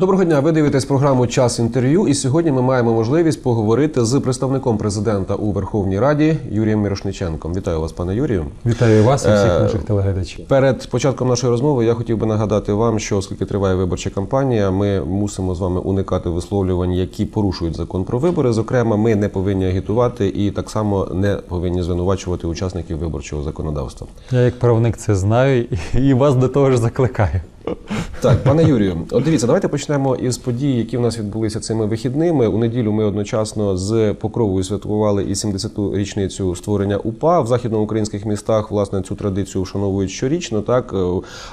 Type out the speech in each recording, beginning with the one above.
Доброго дня. Ви дивитесь програму Час інтерв'ю. І сьогодні ми маємо можливість поговорити з представником президента у Верховній Раді Юрієм Мірошниченком. Вітаю вас, пане Юрію. Вітаю вас і всіх Е, наших телеглядачів. Перед початком нашої розмови я хотів би нагадати вам, що оскільки триває виборча кампанія, ми мусимо з вами уникати висловлювань, які порушують закон про вибори. Зокрема, ми не повинні агітувати і так само не повинні звинувачувати учасників виборчого законодавства. Я як правник це знаю і вас до того ж закликаю. Так, пане Юрію, от дивіться, давайте почнемо із подій, які в нас відбулися цими вихідними. У неділю ми одночасно з Покровою святкували і 70-ту річницю створення УПА в західноукраїнських містах. Власне, цю традицію вшановують щорічно, так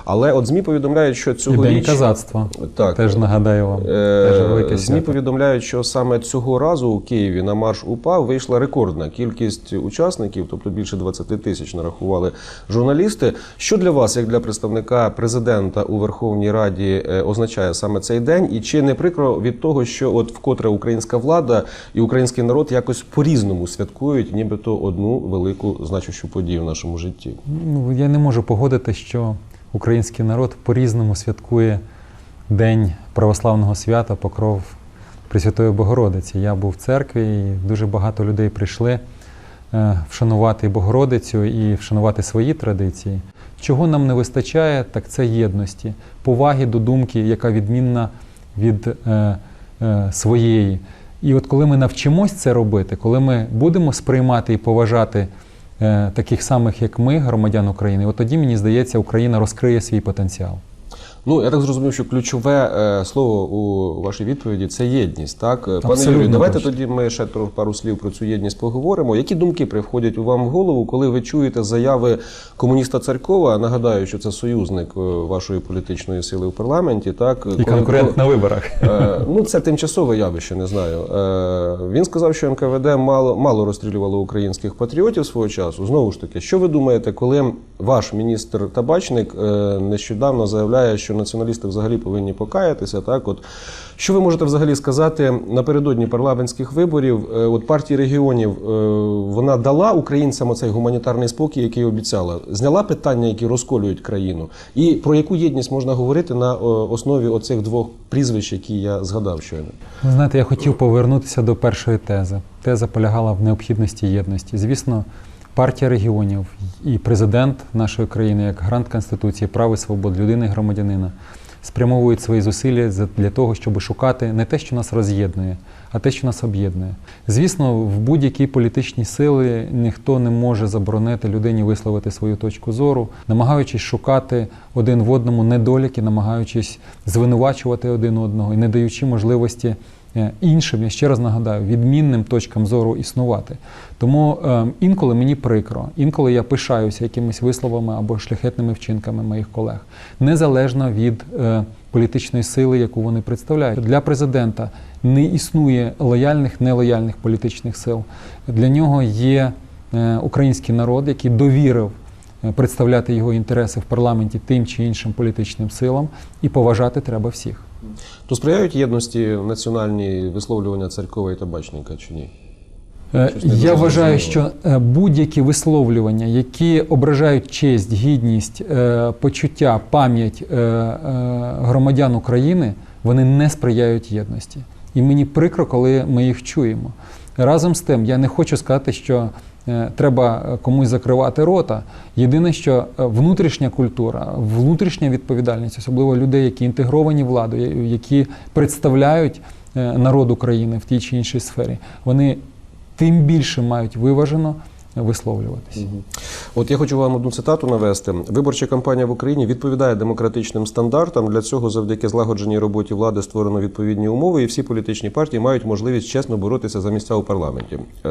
але от змі повідомляють, що І День казацтва. так Теж нагадаю вам. Е, Теж ЗМІ повідомляють, що саме цього разу у Києві на марш УПА вийшла рекордна кількість учасників, тобто більше 20 тисяч нарахували журналісти. Що для вас, як для представника президента у Верховній Раді, е, означає саме цей день? І чи не прикро від того, що от вкотре українська влада і український народ якось по-різному святкують, нібито одну велику значущу подію в нашому житті? Ну, я не можу погодити, що український народ по-різному святкує День православного свята Покров Пресвятої Богородиці. Я був в церкві, і дуже багато людей прийшли е, вшанувати Богородицю і вшанувати свої традиції. Чого нам не вистачає, так це єдності, поваги до думки, яка відмінна від е, е, своєї. І от коли ми навчимось це робити, коли ми будемо сприймати і поважати е, таких самих, як ми, громадян України, от тоді мені здається, Україна розкриє свій потенціал. Ну, я так зрозумів, що ключове е, слово у вашій відповіді це єдність. Так, пане Юрію, давайте точно. тоді ми ще трохи пару слів про цю єдність поговоримо. Які думки приходять у вам в голову, коли ви чуєте заяви комуніста Царькова? Нагадаю, що це союзник е, вашої політичної сили в парламенті. Так, І коли- конкурент на виборах. Е, Ну, це тимчасове явище, не знаю. Е, Він сказав, що НКВД мало, мало розстрілювало українських патріотів свого часу. Знову ж таки, що ви думаєте, коли ваш міністр Табачник е, нещодавно заявляє, що націоналісти взагалі повинні покаятися? Так, от що ви можете взагалі сказати напередодні парламентських виборів? Е, От партія регіонів е, вона дала українцям оцей гуманітарний спокій, який обіцяла, зняла питання, які розколюють країну. І про яку єдність можна говорити на е, основі оцих двох прізвищ, які я згадав щойно? Ви знаєте, я хотів повернутися до першої тези. Теза полягала в необхідності єдності. Звісно, партія регіонів і президент нашої країни, як гарант Конституції, прав і свобод людини і громадянина, спрямовують свої зусилля для того, щоб шукати не те, що нас роз'єднує, а те, що нас об'єднує. Звісно, в будь-якій політичній сили ніхто не може заборонити людині висловити свою точку зору, намагаючись шукати один в одному недоліки, намагаючись звинувачувати один одного і не даючи можливості іншим, я ще раз нагадаю, відмінним точкам зору існувати. Тому е, інколи мені прикро, інколи я пишаюся якимись висловами або шляхетними вчинками моїх колег, незалежно від е, політичної сили, яку вони представляють. Для президента не існує лояльних, нелояльних політичних сил. Для нього є е, український народ, який довірив е, представляти його інтереси в парламенті тим чи іншим політичним силам, і поважати треба всіх. То сприяють єдності національні висловлювання церкова і табачника чи ні? Е, Я вважаю, що е, будь-які висловлювання, які ображають честь, гідність, е, почуття, пам'ять е, е, громадян України, вони не сприяють єдності. І мені прикро, коли ми їх чуємо. Разом з тим, я не хочу сказати, що е, треба комусь закривати рота. Єдине, що е, внутрішня культура, внутрішня відповідальність, особливо людей, які інтегровані владою, які представляють е, народ України в тій чи іншій сфері, вони тим більше мають виважено висловлюватися. От я хочу вам одну цитату навести. Виборча кампанія в Україні відповідає демократичним стандартам. Для цього завдяки злагодженій роботі влади створено відповідні умови, і всі політичні партії мають можливість чесно боротися за місця у парламенті. Е,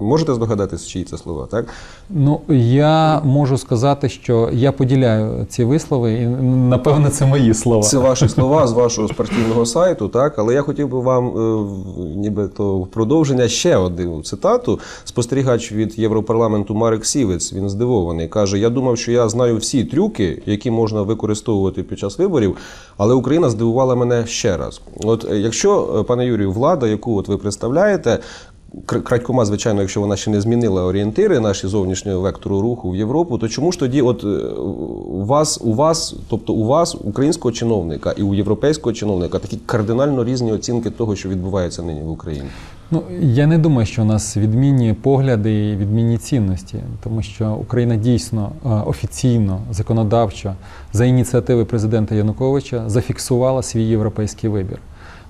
можете здогадатись, чиї це слова, так? Ну я можу сказати, що я поділяю ці вислови, і напевно це мої слова. Це ваші слова з вашого спортивного сайту, так? Але я хотів би вам, е, нібито в продовження ще одну цитату. Спостерігач від Європарламенту Марек Сівець, він здивований. Каже: Я думав, що я знаю всі трюки, які можна використовувати під час виборів, але Україна здивувала мене ще раз. От е, якщо, е, пане Юрію, влада, яку от ви представляєте, кр- крадькома, звичайно, якщо вона ще не змінила орієнтири наші зовнішнього вектору руху в Європу, то чому ж тоді, от е, у вас, у вас, тобто у вас, українського чиновника і у європейського чиновника, такі кардинально різні оцінки того, що відбувається нині в Україні? Ну, я не думаю, що у нас відмінні погляди і відмінні цінності, тому що Україна дійсно е, офіційно, законодавчо, за ініціативи президента Януковича зафіксувала свій європейський вибір.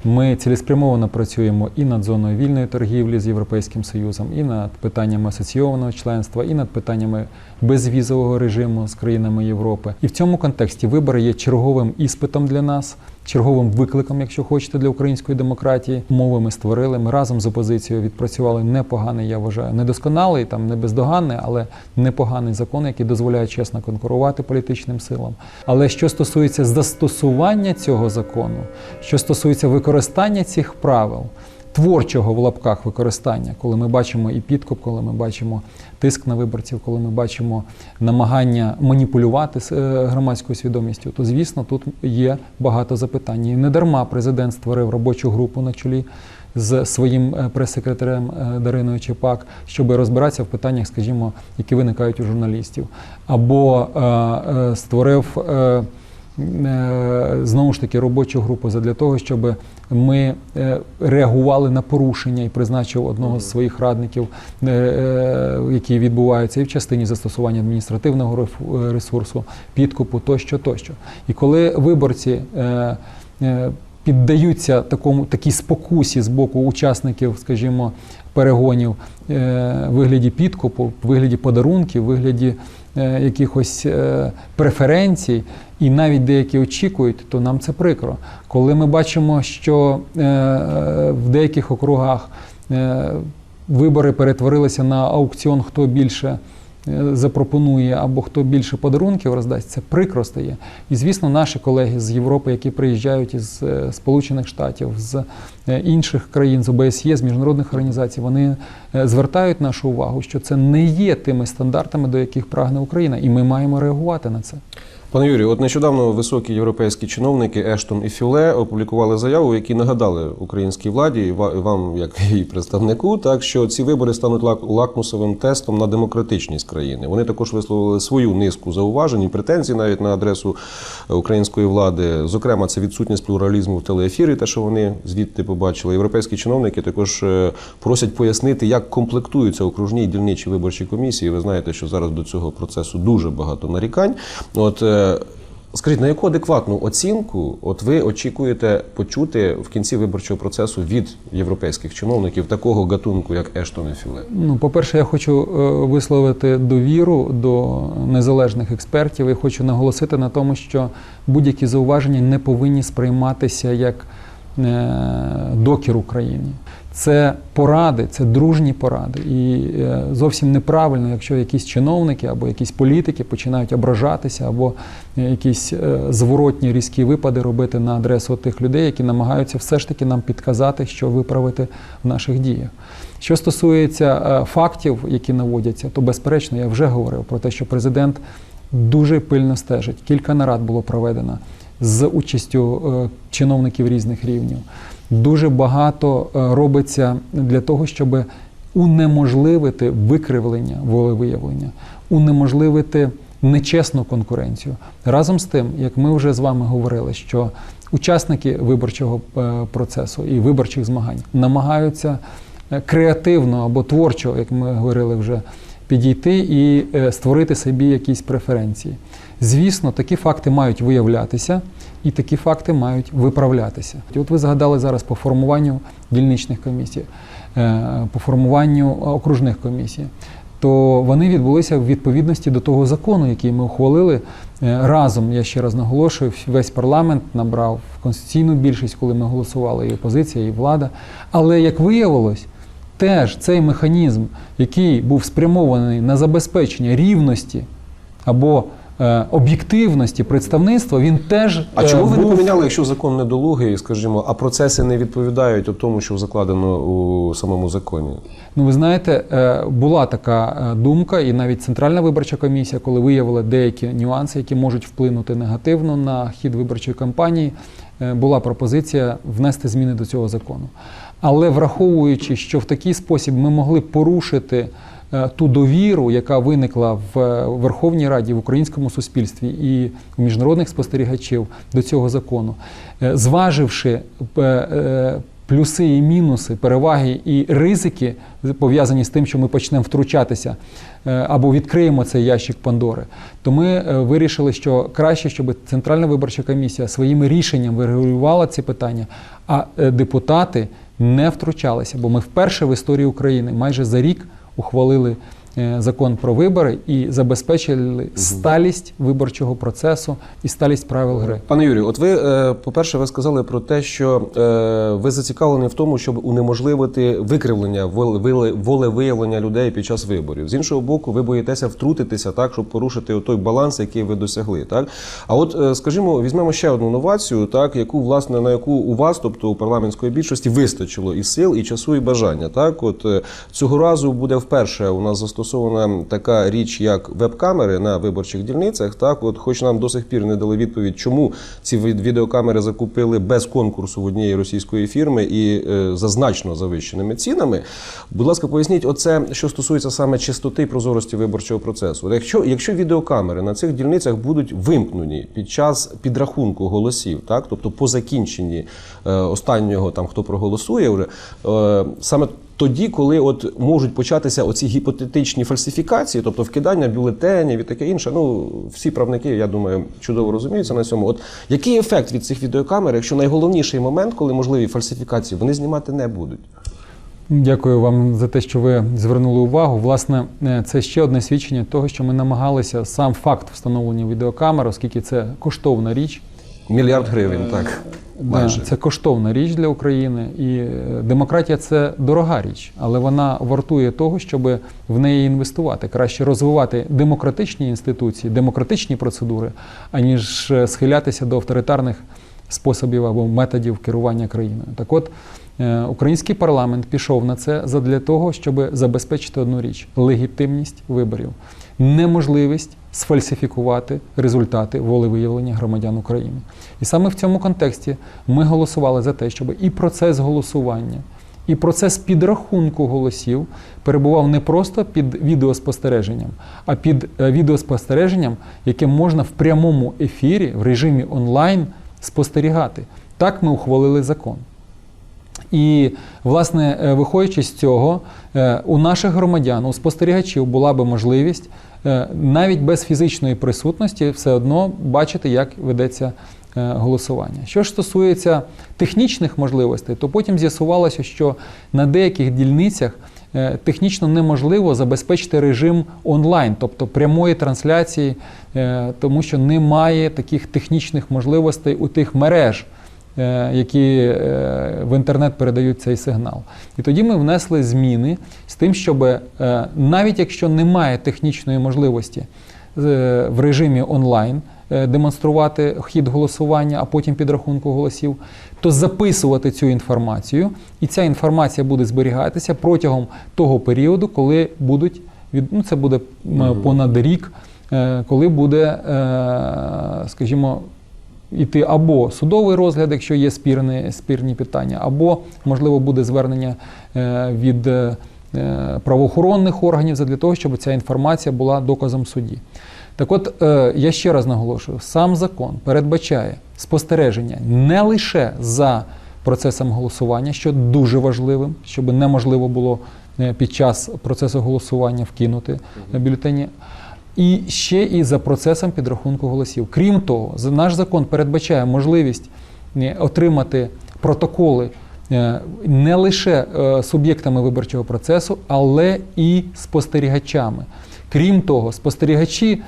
Ми цілеспрямовано працюємо і над зоною вільної торгівлі з Європейським Союзом, і над питаннями асоційованого членства, і над питаннями безвізового режиму з країнами Європи. І в цьому контексті вибори є черговим іспитом для нас, черговим викликом, якщо хочете, для української демократії. Умови ми створили. Ми разом з опозицією відпрацювали непоганий, я вважаю, недосконалий, там не бездоганний, але непоганий закон, який дозволяє чесно конкурувати політичним силам. Але що стосується застосування цього закону, що стосується використання цих правил. Творчого в лапках використання, коли ми бачимо і підкуп, коли ми бачимо тиск на виборців, коли ми бачимо намагання маніпулювати е, громадською свідомістю, то звісно тут є багато запитань. І не дарма президент створив робочу групу на чолі з своїм е, прес-секретарем е, Дариною Чепак, щоб розбиратися в питаннях, скажімо, які виникають у журналістів, або створив. Знову ж таки, робочу групу для того, щоб ми е, реагували на порушення і призначив одного з своїх радників, е, е, які відбуваються і в частині застосування адміністративного ресурсу, підкупу тощо, тощо. І коли виборці піддаються такому такій спокусі з боку учасників, скажімо, перегонів в вигляді підкупу, в вигляді подарунків, в вигляді якихось преференцій, і навіть деякі очікують, то нам це прикро. Коли ми бачимо, що е, в деяких округах е, вибори перетворилися на аукціон, хто більше е, запропонує або хто більше подарунків роздасть, це прикро стає. І звісно, наші колеги з Європи, які приїжджають із Сполучених Штатів, з інших країн, з ОБСЄ, з міжнародних організацій, вони звертають нашу увагу, що це не є тими стандартами, до яких прагне Україна, і ми маємо реагувати на це. Пане Юрію, от нещодавно високі європейські чиновники Ештон і Фюле опублікували заяву, в якій нагадали українській владі вам, як її представнику, так що ці вибори стануть лак- лакмусовим тестом на демократичність країни. Вони також висловили свою низку зауважень і претензій навіть на адресу української влади. Зокрема, це відсутність плуралізму в телеефірі, те, що вони звідти побачили. Європейські чиновники також е, просять пояснити, як комплектуються окружні і дільничі виборчі комісії. Ви знаєте, що зараз до цього процесу дуже багато нарікань. От е, Скажіть, на яку адекватну оцінку от ви очікуєте почути в кінці виборчого процесу від європейських чиновників такого гатунку, як Ештон і Філе? Ну, по-перше, я хочу е, висловити довіру до незалежних експертів і хочу наголосити на тому, що будь-які зауваження не повинні сприйматися як е, докір Україні. Це поради, це дружні поради. І е, зовсім неправильно, якщо якісь чиновники або якісь політики починають ображатися, або е, якісь е, зворотні різкі випади робити на адресу тих людей, які намагаються все ж таки нам підказати, що виправити в наших діях. Що стосується фактів, які наводяться, то безперечно я вже говорив про те, що президент дуже пильно стежить. Кілька нарад було проведено з участю е, чиновників різних рівнів. Дуже багато е, робиться для того, щоб унеможливити викривлення волевиявлення, унеможливити нечесну конкуренцію. Разом з тим, як ми вже з вами говорили, що учасники виборчого е, процесу і виборчих змагань намагаються креативно або творчо, як ми говорили вже, підійти і е, створити собі якісь преференції. Звісно, такі факти мають виявлятися, і такі факти мають виправлятися. От ви згадали зараз по формуванню дільничних комісій, е, по формуванню окружних комісій. То вони відбулися в відповідності до того закону, який ми ухвалили Е, разом. Я ще раз наголошую, весь парламент набрав конституційну більшість, коли ми голосували, і опозиція, і влада. Але як виявилось, теж цей механізм, який був спрямований на забезпечення рівності або е, об'єктивності представництва, він теж А е, чому ви не поміняли, якщо закон недолугий, скажімо, а процеси не відповідають тому, що закладено у самому законі? Ну, ви знаєте, е, була така е, думка, і навіть Центральна виборча комісія, коли виявила деякі нюанси, які можуть вплинути негативно на хід виборчої кампанії, е, була пропозиція внести зміни до цього закону. Але враховуючи, що в такий спосіб ми могли порушити е, ту довіру, яка виникла в е, Верховній Раді, в українському суспільстві і у міжнародних спостерігачів до цього закону, е, зваживши плюси і мінуси, переваги і ризики, пов'язані з тим, що ми почнемо втручатися або відкриємо цей ящик Пандори, то ми вирішили, що краще, щоб Центральна виборча комісія своїми рішенням вирегулювала ці питання, а депутати не втручалися. Бо ми вперше в історії України майже за рік ухвалили закон про вибори і забезпечили сталість виборчого процесу і сталість правил гри. Пане Юрію, от ви, е, по-перше, ви сказали про те, що е, ви зацікавлені в тому, щоб унеможливити викривлення воле- волевиявлення людей під час виборів. З іншого боку, ви боїтеся втрутитися так, щоб порушити той баланс, який ви досягли. Так, а от е, скажімо, візьмемо ще одну новацію, так яку власне на яку у вас, тобто у парламентської більшості, вистачило і сил, і часу, і бажання. Так, от е, цього разу буде вперше у нас застосована така річ, як веб-камери на виборчих дільницях. Так, от, хоч нам до сих пір не дали відповідь, чому ці від- відеокамери закупили без конкурсу в однієї російської фірми і е, за значно завищеними цінами. Будь ласка, поясніть, оце що стосується саме чистоти і прозорості виборчого процесу. Якщо, якщо відеокамери на цих дільницях будуть вимкнені під час підрахунку голосів, так тобто по закінченні е, останнього там хто проголосує, вже е, саме тоді, коли от можуть початися оці гіпотетичні фальсифікації, тобто вкидання бюлетенів і таке інше. Ну всі правники, я думаю, чудово розуміються на цьому. От який ефект від цих відеокамер, якщо найголовніший момент, коли можливі фальсифікації, вони знімати не будуть? Дякую вам за те, що ви звернули увагу. Власне, е, це ще одне свідчення того, що ми намагалися сам факт встановлення відеокамер, оскільки це коштовна річ. Мільярд гривень, так Да, майже. Це коштовна річ для України, і е, демократія це дорога річ, але вона вартує того, щоб в неї інвестувати. Краще розвивати демократичні інституції, демократичні процедури, аніж е, схилятися до авторитарних способів або методів керування країною. Так от е, український парламент пішов на це задля того, щоб забезпечити одну річ легітимність виборів, неможливість сфальсифікувати результати волевиявлення громадян України. І саме в цьому контексті ми голосували за те, щоб і процес голосування, і процес підрахунку голосів перебував не просто під відеоспостереженням, а під е, відеоспостереженням, яке можна в прямому ефірі в режимі онлайн спостерігати. Так ми ухвалили закон. І, власне, е, виходячи з цього, е, у наших громадян, у спостерігачів була би можливість навіть без фізичної присутності все одно бачити, як ведеться е, голосування. Що ж стосується технічних можливостей, то потім з'ясувалося, що на деяких дільницях е, технічно неможливо забезпечити режим онлайн, тобто прямої трансляції, е, тому що немає таких технічних можливостей у тих мереж е, які е, в інтернет передають цей сигнал. І тоді ми внесли зміни з тим, щоб е, навіть якщо немає технічної можливості е, в режимі онлайн е, демонструвати хід голосування, а потім підрахунку голосів, то записувати цю інформацію, і ця інформація буде зберігатися протягом того періоду, коли будуть від ну це буде понад рік, е, коли буде, е, скажімо, іти або судовий розгляд, якщо є спірні, спірні питання, або, можливо, буде звернення е, від е, правоохоронних органів для того, щоб ця інформація була доказом суді. Так от, е, я ще раз наголошую: сам закон передбачає спостереження не лише за процесом голосування, що дуже важливим, щоб неможливо було під час процесу голосування вкинути бюлетені. І ще і за процесом підрахунку голосів. Крім того, наш закон передбачає можливість е, отримати протоколи е, не лише е, суб'єктами виборчого процесу, але і спостерігачами. Крім того, спостерігачі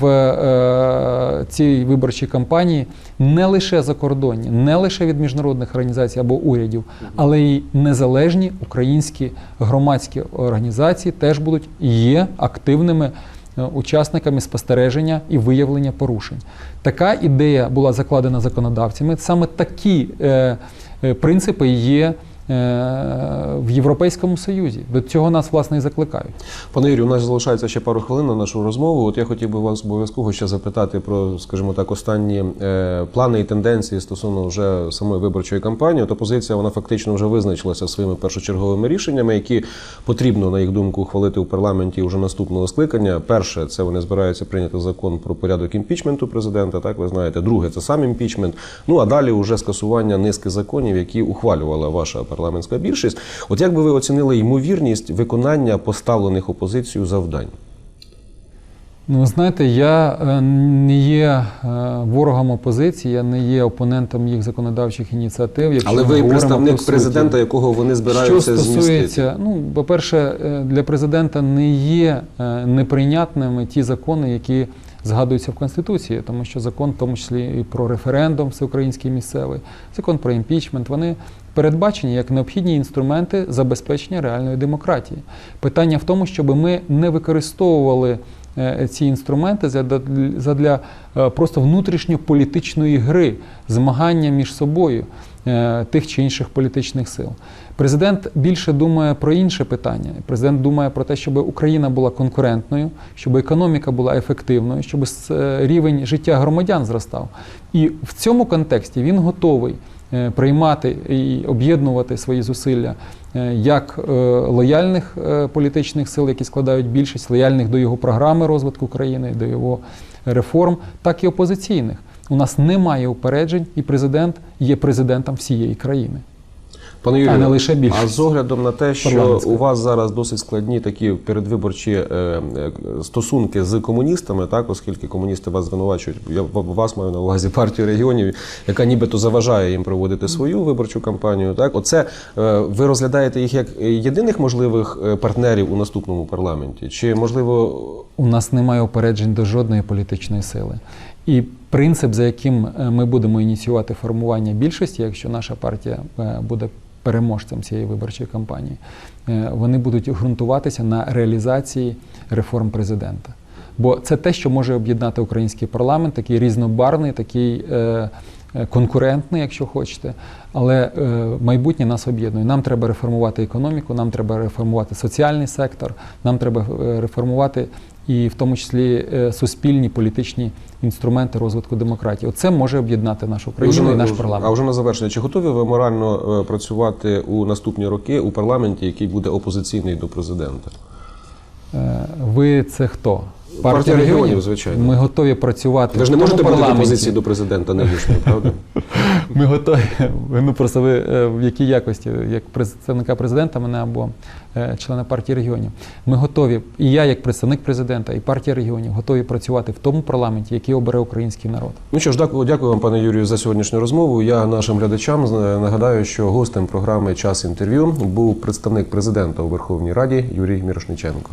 в цій виборчій кампанії не лише закордонні, не лише від міжнародних організацій або урядів, але й незалежні українські громадські організації теж будуть є активними учасниками спостереження і виявлення порушень. Така ідея була закладена законодавцями. Саме такі е, е, принципи є е, в Європейському Союзі. До цього нас власне і закликають. Пане Юрію, у нас залишається ще пару хвилин на нашу розмову. От я хотів би вас обов'язково ще запитати про, скажімо так, останні е, плани і тенденції стосовно вже самої виборчої кампанії. От опозиція вона фактично вже визначилася своїми першочерговими рішеннями, які потрібно, на їх думку, ухвалити у парламенті вже наступного скликання. Перше, це вони збираються прийняти закон про порядок імпічменту президента. Так ви знаєте. Друге, це сам імпічмент. Ну а далі вже скасування низки законів, які ухвалювала ваша парламентська більшість. От як би ви оцінили ймовірність виконання поставлених опозицією завдань? Ну, знаєте, я е, не є е, ворогом опозиції, я не є опонентом їх законодавчих ініціатив. Якщо Але ви представник президента, якого вони Що збираються змістити. стосується, ну, по-перше, е, для президента не є неприйнятними ті закони, які згадуються в Конституції, тому що закон, в тому числі і про референдум всеукраїнський місцевий, закон про імпічмент, вони передбачені як необхідні інструменти забезпечення реальної демократії. Питання в тому, щоб ми не використовували ці інструменти задля, е, просто внутрішньополітичної гри, змагання між собою е, тих чи інших політичних сил. Президент більше думає про інше питання. Президент думає про те, щоб Україна була конкурентною, щоб економіка була ефективною, щоб е, рівень життя громадян зростав. І в цьому контексті він готовий е, приймати і об'єднувати свої зусилля е, як е, лояльних е, політичних сил, які складають більшість, лояльних до його програми розвитку країни, до його реформ, так і опозиційних. У нас немає упереджень, і президент є президентом всієї країни. Пане Юрію, не лише більшість. а з оглядом на те, що у вас зараз досить складні такі передвиборчі е, е, стосунки з комуністами, так оскільки комуністи вас звинувачують, я вас маю на увазі партію регіонів, яка нібито заважає їм проводити свою виборчу кампанію. Так, оце е, ви розглядаєте їх як єдиних можливих партнерів у наступному парламенті? Чи можливо У нас немає упереджень до жодної політичної сили. І принцип, за яким ми будемо ініціювати формування більшості, якщо наша партія буде переможцем цієї виборчої кампанії, е, вони будуть ґрунтуватися на реалізації реформ президента. Бо це те, що може об'єднати український парламент, такий різнобарний, такий е, конкурентний, якщо хочете. Але е, майбутнє нас об'єднує. Нам треба реформувати економіку, нам треба реформувати соціальний сектор, нам треба е, реформувати і в тому числі е, суспільні політичні інструменти розвитку демократії. Оце може об'єднати нашу країну і наш парламент. а вже на завершення, чи готові ви морально е, працювати у наступні роки у парламенті, який буде опозиційний до президента? Е, Ви це хто? Партія регіонів, звичайно. Ми готові працювати. Ви ж не можете парламенті. опозиції до президента нинішнього, правда? Ми готові. Ну просто ви е, в якій якості, як представника президента, мене або е, члена партії регіонів. Ми готові, і я, як представник президента, і партія регіонів, готові працювати в тому парламенті, який обере український народ. Ну що ж, дякую, вам, пане Юрію, за сьогоднішню розмову. Я нашим глядачам нагадаю, що гостем програми Час інтерв'ю був представник президента у Верховній Раді Юрій Мірошниченко.